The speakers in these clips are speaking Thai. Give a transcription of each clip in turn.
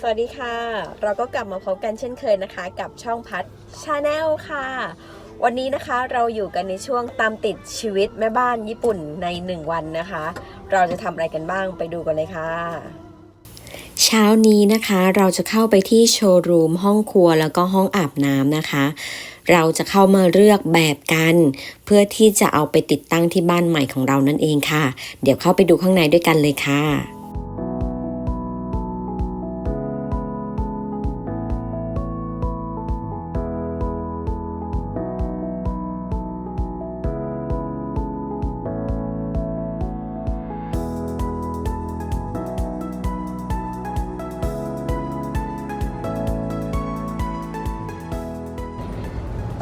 สวัสดีค่ะ เราก็กลับมาพบกันเช่นเคยนะคะ กับช่องพัดชาแนลค่ะ วันนี้นะคะเราอยู่กันในช่วงตามติดชีวิตแม่บ้านญี่ปุ่นใน 1 วันนะคะ เราจะทำอะไรกันบ้างไปดูกันเลยค่ะ เช้านี้นะคะเราจะเข้าไปที่โชว์รูมห้องครัวแล้วก็ห้องอาบน้ำนะคะ เราจะเข้ามาเลือกแบบกัน เพื่อที่จะเอาไปติดตั้งที่บ้านใหม่ของเรานั่นเองค่ะ เดี๋ยวเข้าไปดูข้างในด้วยกันเลยค่ะ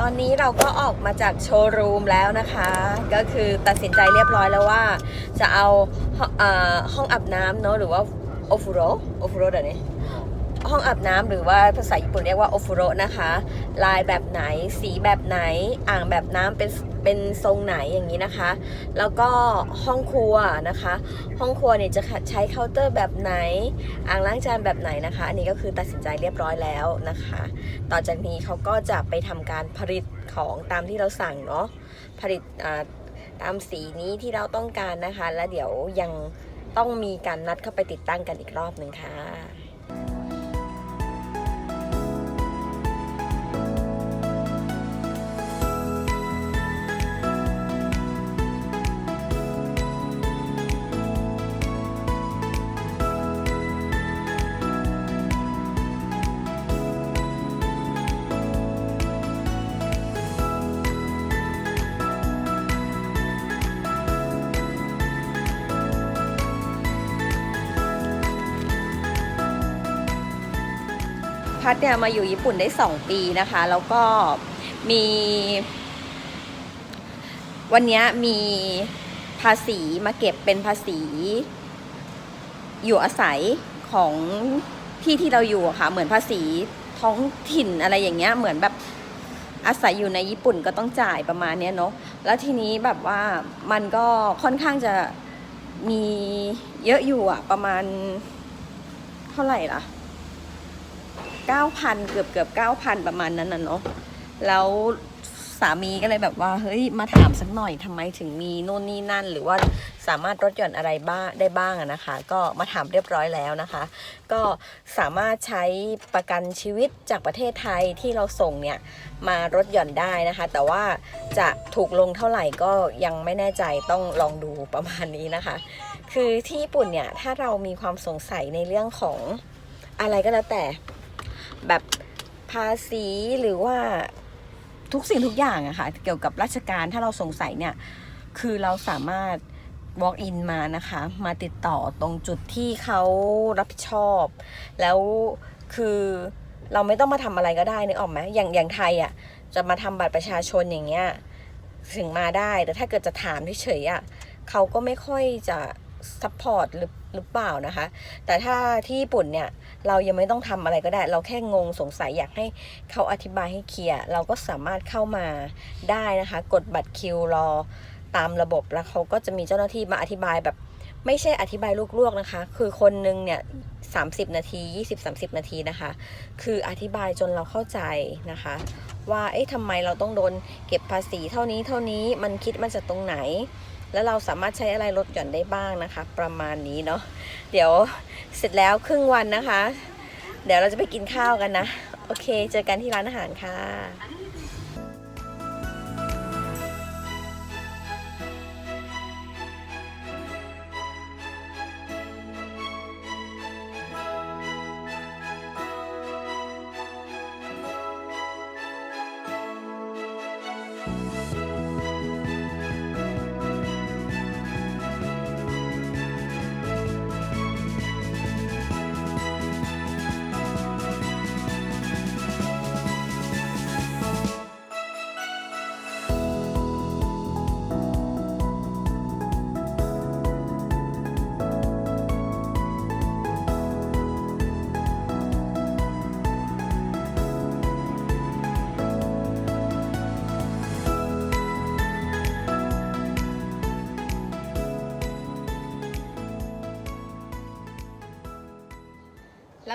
อนนี้เราก็ออกมาจากโชว์รูมแล้วนะคะ ก็คือตัดสินใจเรียบร้อยแล้วว่า จะเอาห้องอาบน้ำเนอะหรือว่าโอฟุโรโอฟุโรเดี๋ยวนี้ ห้องอาบน้ำหรือว่าภาษาญี่ปุ่นเรียกว่าโอฟุโรนะคะ ลายแบบไหนสีแบบไหนอ่างแบบน้ำเป็นเป็นทรงไหนอย่างนี้นะคะ แล้วก็ห้องครัวนะคะ ห้องครัวเนี่ยจะใช้เคาน์เตอร์แบบไหน อ่างล้างจานแบบไหนนะคะ อันนี้ก็คือตัดสินใจเรียบร้อยแล้วนะคะ ต่อจากนี้เขาก็จะไปทำการผลิตของตามที่เราสั่งเนาะผลิตตามสีนี้ที่เราต้องการนะคะ แล้วเดี๋ยวยังต้องมีการนัดเข้าไปติดตั้งกันอีกรอบหนึ่งค่ะ พัดเนี่ยมาอยู่ญี่ปุ่นได้ 2 ปีนะคะ แล้วก็มี วันนี้มีภาษีมาเก็บเป็นภาษี อยู่อาศัยของที่ที่เราอยู่ค่ะ เหมือนภาษีท้องถิ่นอะไรอย่างเงี้ย เหมือนแบบอาศัยอยู่ในญี่ปุ่นก็ต้องจ่ายประมาณเนี้ยเนาะ แล้วทีนี้แบบว่ามันก็ค่อนข้างจะมีเยอะอยู่อะประมาณเท่าไหร่ล่ะ 9,000 เกือบเกือบ9,000 ประมาณนั้นน่ะเนาะแล้วสามีก็เลยแบบว่าเฮ้ยมาถามสักหน่อยทำไมถึงมีโน่นนี่นั่น หรือว่าสามารถลดหย่อนอะไรบ้างได้บ้างนะคะ ก็มาถามเรียบร้อยแล้วนะคะ ก็สามารถใช้ประกันชีวิตจากประเทศไทยที่เราส่งเนี่ยมาลดหย่อนได้นะคะ แต่ว่าจะถูกลงเท่าไหร่ก็ยังไม่แน่ใจต้องลองดูประมาณนี้นะคะ คือที่ญี่ปุ่นเนี่ยถ้าเรามีความสงสัยในเรื่องของอะไรก็แล้วแต่ แบบภาษีหรือว่าทุกสิ่งทุกอย่างอะค่ะเกี่ยวกับราชการถ้าเราสงสัยเนี่ยคือเราสามารถ walk in มานะคะ มาติดต่อตรงจุดที่เขารับผิดชอบ แล้วคือเราไม่ต้องมาทำอะไรก็ได้นึกออกไหมอย่างอย่างไทยอะจะมาทำบัตรประชาชนอย่างเงี้ยถึงมาได้แต่ถ้าเกิดจะถามเฉยๆอะเขาก็ไม่ค่อยจะ ซัพพอร์ตหรือหรือเปล่านะคะ แต่ถ้าที่ญี่ปุ่นเนี่ย เรายังไม่ต้องทำอะไรก็ได้ เราแค่งงสงสัยอยากให้เขาอธิบายให้เคลียร์ เราก็สามารถเข้ามาได้นะคะ กดบัตรคิวรอตามระบบแล้วเขาก็จะมีเจ้าหน้าที่มาอธิบายแบบไม่ใช่อธิบายลวกๆนะคะ คือคนนึงเนี่ย30นาที20-30นาทีนะคะ คืออธิบายจนเราเข้าใจนะคะ ว่า เอ๊ะทำไมเราต้องโดนเก็บภาษีเท่านี้เท่านี้ มันคิดมาจากตรงไหน แล้วเราสามารถใช้อะไรลดหย่อนได้บ้างนะคะ ประมาณนี้เนาะเดี๋ยวเสร็จแล้วครึ่งวันนะคะ เดี๋ยวเราจะไปกินข้าวกันนะ โอเค เจอกันที่ร้านอาหารค่ะ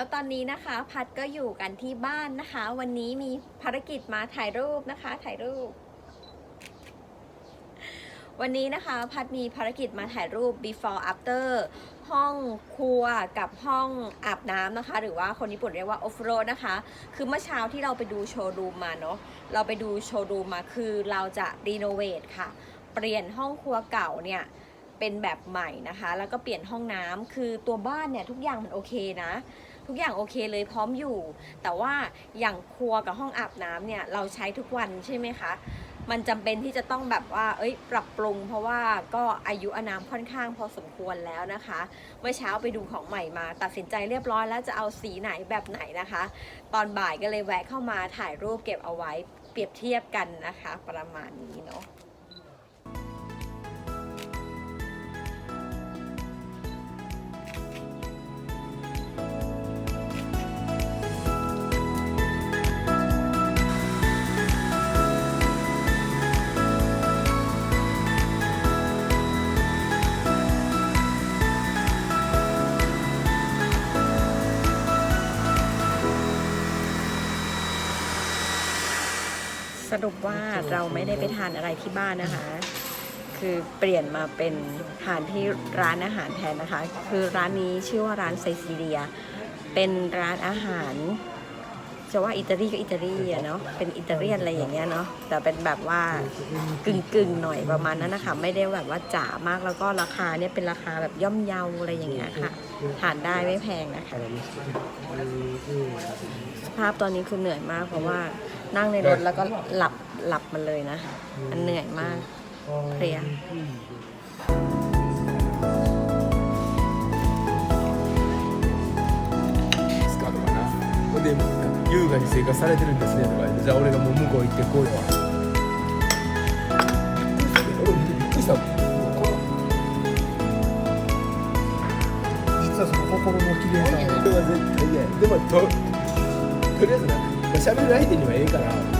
แล้วตอนนี้นะคะ พัดก็อยู่กันที่บ้านนะคะ วันนี้มีภารกิจมาถ่ายรูปนะคะ ถ่ายรูป วันนี้นะคะ พัดมีภารกิจมาถ่ายรูป before after ห้องครัวกับห้องอาบน้ำนะคะ หรือว่าคนญี่ปุ่นเรียกว่า off road นะคะ คือเมื่อเช้าที่เราไปดูโชว์รูมมาเนาะเราไปดูโชว์รูมมาคือเราจะรีโนเวทค่ะ เปลี่ยนห้องครัวเก่าเนี่ยเป็นแบบใหม่นะคะ แล้วก็เปลี่ยนห้องน้ำคือตัวบ้านเนี่ยทุกอย่างมันโอเคนะ ทุกอย่างโอเคเลยพร้อมอยู่ แต่ว่าอย่างครัวกับห้องอาบน้ำเนี่ยเราใช้ทุกวันใช่ไหมคะ มันจำเป็นที่จะต้องแบบว่า เอ้ย ปรับปรุง เพราะว่าก็อายุอนามค่อนข้างพอสมควรแล้วนะคะ เมื่อเช้าไปดูของใหม่มา ตัดสินใจเรียบร้อยแล้วจะเอาสีไหนแบบไหนนะคะ ตอนบ่ายก็เลยแวะเข้ามาถ่ายรูปเก็บเอาไว้เปรียบเทียบกันนะคะ ประมาณนี้เนาะ สรุปว่าเราไม่ได้ไปทานอะไรที่บ้านนะคะ คือเปลี่ยนมาเป็นทานที่ร้านอาหารแทนนะคะ คือร้านนี้ชื่อว่าร้านไซซีเรีย เป็นร้านอาหาร จะว่าอิตาลีก็อิตาลีอะเนาะเป็นอิตาเลียนอะไรอย่างเงี้ยเนาะแต่เป็นแบบว่ากึ่งกึ่งๆหน่อยประมาณนั้นนะคะไม่ได้แบบว่าจ๋ามากแล้วก็ราคาเนี่ยเป็นราคาแบบย่อมเยาอะไรอย่างเงี้ยค่ะทานได้ไม่แพงนะคะสภาพตอนนี้คือเหนื่อยมาก เพราะว่านั่งในรถแล้วก็หลับหลับมันเลยนะมันเหนื่อยมากเพลียス優雅に生活されてるんですねとかじゃあ俺がもう向こう行ってこういう俺もびっくりしたもん。実はその心の綺麗さは絶対嫌や。でもととりあえずなまあ喋る相手にはええから